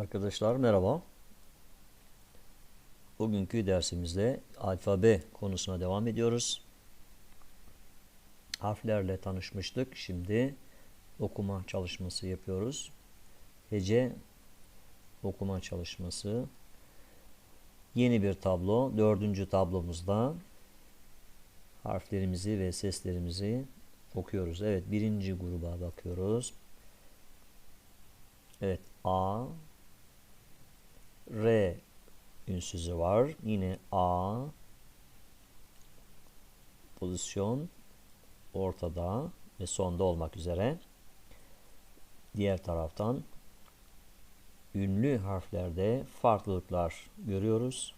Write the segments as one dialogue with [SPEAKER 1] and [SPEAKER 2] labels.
[SPEAKER 1] Arkadaşlar merhaba. Bugünkü dersimizde alfabe konusuna devam ediyoruz. Harflerle tanışmıştık. Şimdi okuma çalışması yapıyoruz. Hece okuma çalışması. Yeni bir tablo. Dördüncü tablomuzda harflerimizi ve seslerimizi okuyoruz. Evet birinci gruba bakıyoruz. Evet A R ünsüzü var. Yine A pozisyon ortada ve sonda olmak üzere. Diğer taraftan ünlü harflerde farklılıklar görüyoruz.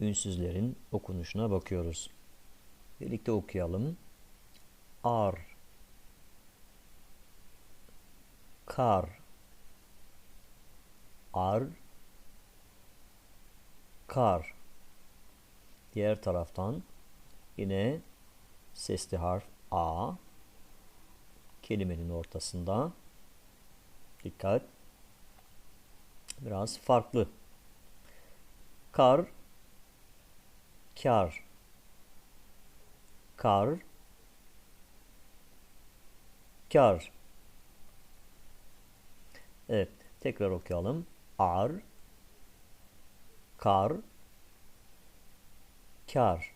[SPEAKER 1] Ünsüzlerin okunuşuna bakıyoruz. Birlikte okuyalım. Ar Kar Ar Kar. Diğer taraftan yine sesli harf A. Kelimenin ortasında dikkat. Biraz farklı. Kar kar. Kar kar. Evet tekrar okuyalım ar kar kar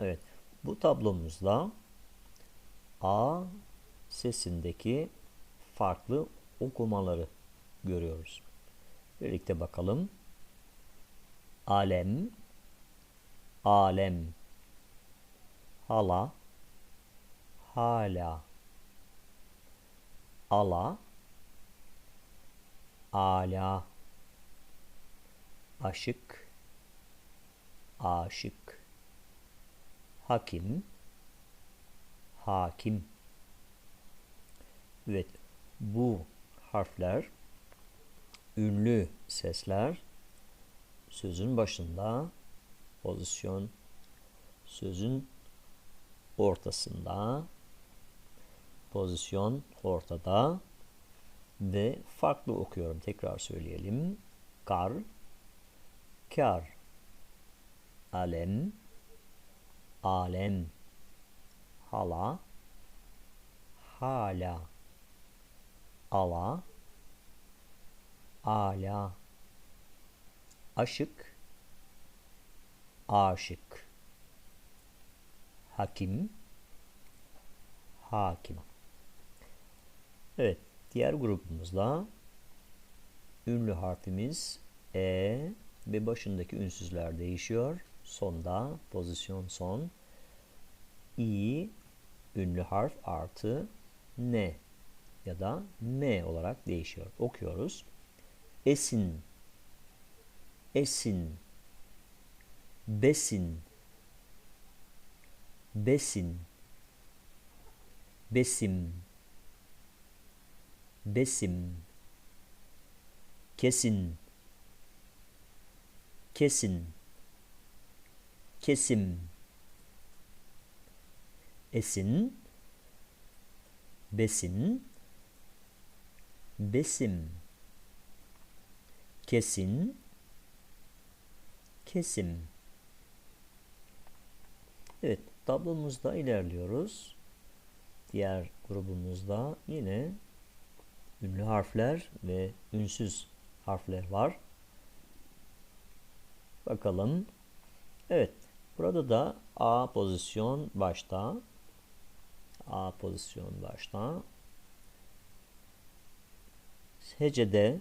[SPEAKER 1] Evet bu tablomuzda A sesindeki farklı okumaları görüyoruz. Birlikte bakalım. Alem, alem, hala, hala, ala, ala, aşık, aşık, hakim, hakim. Evet, bu harfler ünlü sesler. Sözün başında pozisyon sözün ortasında pozisyon ortada ve farklı okuyorum. Tekrar söyleyelim. Kar, kar, alem, alem, hala, hala, ala, ala, aşık, aşık, hakim, hakim. Evet, diğer grubumuzda ünlü harfimiz E ve başındaki ünsüzler değişiyor. Sonda pozisyon son. İ ünlü harf artı N ya da M olarak değişiyor. Okuyoruz. Esin, esin, besin, besin, besim, besim, kesin, kesin, kesim, esin, besin, besim, kesin, kesim. Evet, tablomuzda ilerliyoruz. Diğer grubumuzda yine ünlü harfler ve ünsüz harfler var. Bakalım. Evet, burada da A pozisyon başta. A pozisyon başta. Hecede,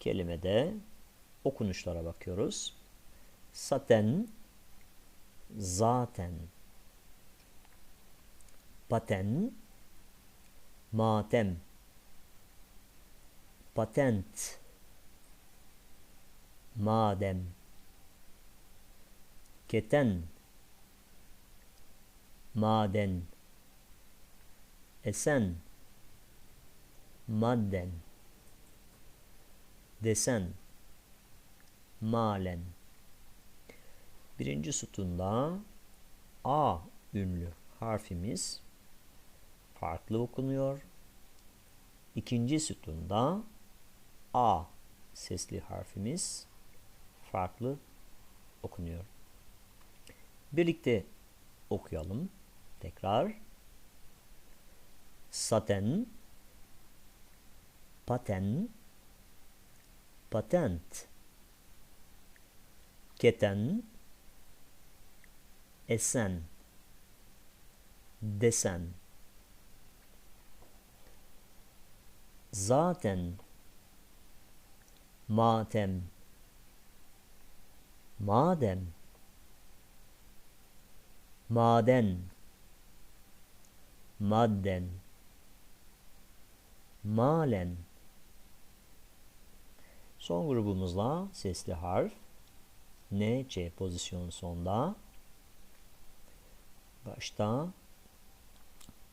[SPEAKER 1] kelimede okunuşlara bakıyoruz. Saten, zaten, paten, matem, patent, madem, keten, maden, esen, madden, desen, malen. Birinci sütunda A ünlü harfimiz farklı okunuyor. İkinci sütunda A sesli harfimiz farklı okunuyor. Birlikte okuyalım. Tekrar. Saten, paten, patent, keten, esen, desen, zaten, matem, madem, maden, madden, malen. Son grubumuzla sesli harf N, C pozisyonu sonda. Başta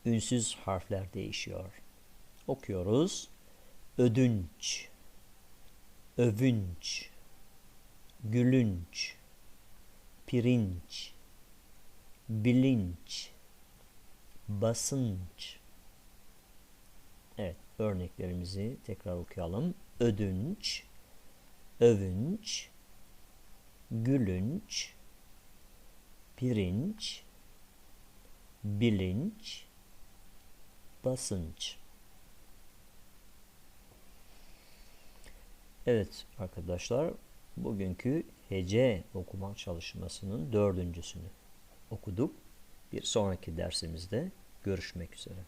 [SPEAKER 1] ünsüz harfler değişiyor. Okuyoruz. Ödünç, övünç, gülünç, pirinç, bilinç, basınç. Evet, örneklerimizi tekrar okuyalım. Ödünç, övünç, gülünç, pirinç, bilinç, basınç. Evet arkadaşlar, bugünkü hece okuma çalışmasının dördüncüsünü okuduk. Bir sonraki dersimizde görüşmek üzere.